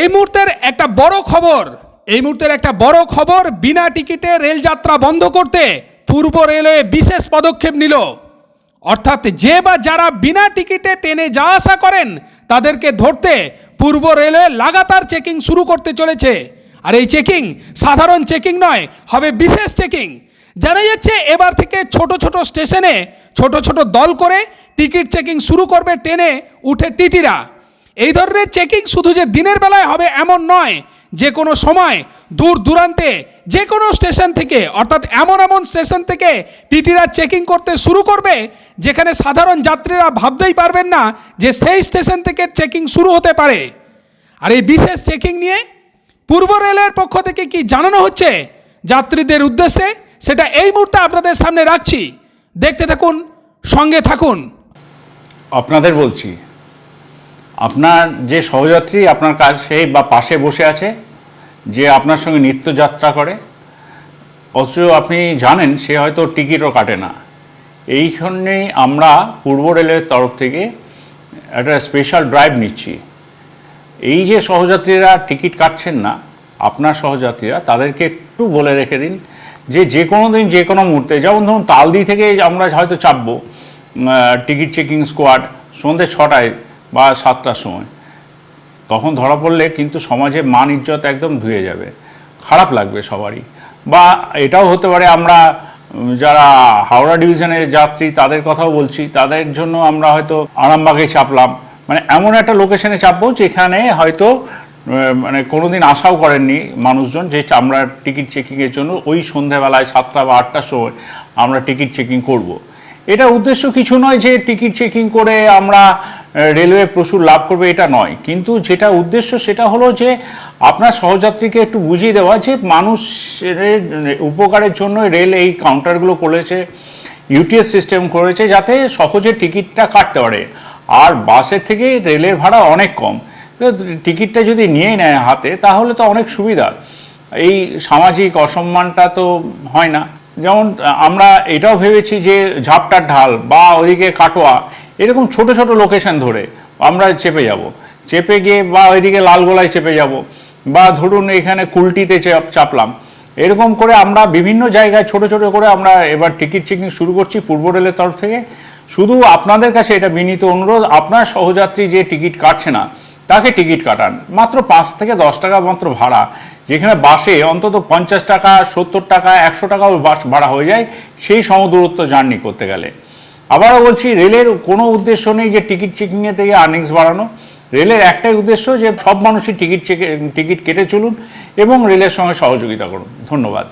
এই মুহূর্তের একটা বড় খবর, এই মুহূর্তের একটা বড় খবর বিনা টিকিটে রেলযাত্রা বন্ধ করতে পূর্ব রেলওয়ে বিশেষ পদক্ষেপ নিল। অর্থাৎ যে বা যারা বিনা টিকিটে ট্রেনে যাওয়া আসা করেন, তাদেরকে ধরতে পূর্ব রেলওয়ে লাগাতার চেকিং শুরু করতে চলেছে। আর এই চেকিং সাধারণ চেকিং নয়, হবে বিশেষ চেকিং। জানা যাচ্ছে এবার থেকে ছোট ছোট স্টেশনে ছোট ছোট দল করে টিকিট চেকিং শুরু করবে ট্রেনে উঠে টিটিরা। এই ধরনের চেকিং শুধু যে দিনের বেলায় হবে এমন নয়, যে কোনো সময়, দূর দূরান্তে, যে কোনো স্টেশন থেকে, অর্থাৎ এমন এমন স্টেশন থেকে টিটিরা চেকিং করতে শুরু করবে, যেখানে সাধারণ যাত্রীরা ভাবতেই পারবেন না যে সেই স্টেশন থেকে চেকিং শুরু হতে পারে। আর এই বিশেষ চেকিং নিয়ে পূর্ব রেলের পক্ষ থেকে কি জানানো হচ্ছে যাত্রীদের উদ্দেশ্যে, সেটা এই মুহূর্তে আপনাদের সামনে রাখছি। দেখতে থাকুন, সঙ্গে থাকুন। আপনাদের বলছি আপনার যে সহযাত্রী আপনার কাছে বা পাশে বসে আছে, যে আপনার সঙ্গে নিত্যযাত্রা করে, অথচ আপনি জানেন সে হয়তো টিকিটও কাটে না। এইখানেই আমরা পূর্ব রেলের তরফ থেকে একটা স্পেশাল ড্রাইভ নিচ্ছি। এই যে সহযাত্রীরা টিকিট কাটছেন না, আপনার সহযাত্রীরা, তাদেরকে একটু বলে রেখে দিন যে যে কোনো দিন যে কোনো মুহূর্তে, যেমন ধরুন তালদি থেকে আমরা হয়তো চাপবো টিকিট চেকিং স্কোয়াড সন্ধ্যে ছটায় বা সাতটার সময়। তখন ধরা পড়লে কিন্তু সমাজে মান ইজ্জত একদম ধুয়ে যাবে। খারাপ লাগবে সবারই। বা এটাও হতে পারে আমরা যারা হাওড়া ডিভিশনের যাত্রী, তাদের কথাও বলছি। তাদের জন্য আমরা হয়তো আরামবাগে চাপলাম। মানে এমন একটা লোকেশনে চাপবো যেখানে হয়তো মানে কোনোদিন আশাও করেননি মানুষজন যে আমরা টিকিট চেকিংয়ের জন্য ওই সন্ধ্যাবেলায় সাতটা বা আটটার সময় আমরা টিকিট চেকিং করব। এটা উদ্দেশ্য কিছু নয় যে টিকিট চেকিং করে আমরা রেলওয়ে প্রচুর লাভ করবে, এটা নয়। কিন্তু যেটা উদ্দেশ্য সেটা হলো যে আপনার সহযাত্রীকে একটু বুঝিয়ে দেওয়া যে মানুষের উপকারের জন্য রেল এই কাউন্টারগুলো করেছে ইউটিএস সিস্টেম করেছে যাতে সহজে টিকিটটা কাটতে পারে। আর বাসের থেকে রেলের ভাড়া অনেক কম। তো টিকিটটা যদি নিয়ে নেয় হাতে, তাহলে তো অনেক সুবিধা। এই সামাজিক অসম্মানটা তো হয় না। যেমন আমরা এটাও ভেবেছি যে ঝাপটার ঢাল বা ওইদিকে কাটোয়া এরকম ছোট ছোট লোকেশন ধরে আমরা চেপে যাব। চেপে গিয়ে বা ওইদিকে লালগোলায় চেপে যাব বা ধরুন এখানে কুলটিতে চাপ- চাপলাম। এরকম করে আমরা বিভিন্ন জায়গায় ছোট ছোট করে আমরা এবার টিকিট চেকিং শুরু করছি পূর্ব রেলের তরফ থেকে। শুধু আপনাদের কাছে এটা বিনীত অনুরোধ, আপনার সহযাত্রী যে টিকিট কাটছে না তাকে টিকিট কাটান। মাত্র পাঁচ থেকে দশ টাকা মাত্র ভাড়া। যেখানে বাসে অন্তত পঞ্চাশ টাকা, সত্তর টাকা, একশো টাকাও বাস ভাড়া হয়ে যায়, সেই সমদূরত্ব জার্নি করতে গেলে। আবারও বলছি, রেলের কোনো উদ্দেশ্য নেই যে টিকিট চেকিংয়ে থেকে আর্নিংস বাড়ানো। রেলের একটাই উদ্দেশ্য যে সব মানুষই টিকিট চেকে টিকিট কেটে চলুন এবং রেলের সঙ্গে সহযোগিতা করুন। ধন্যবাদ।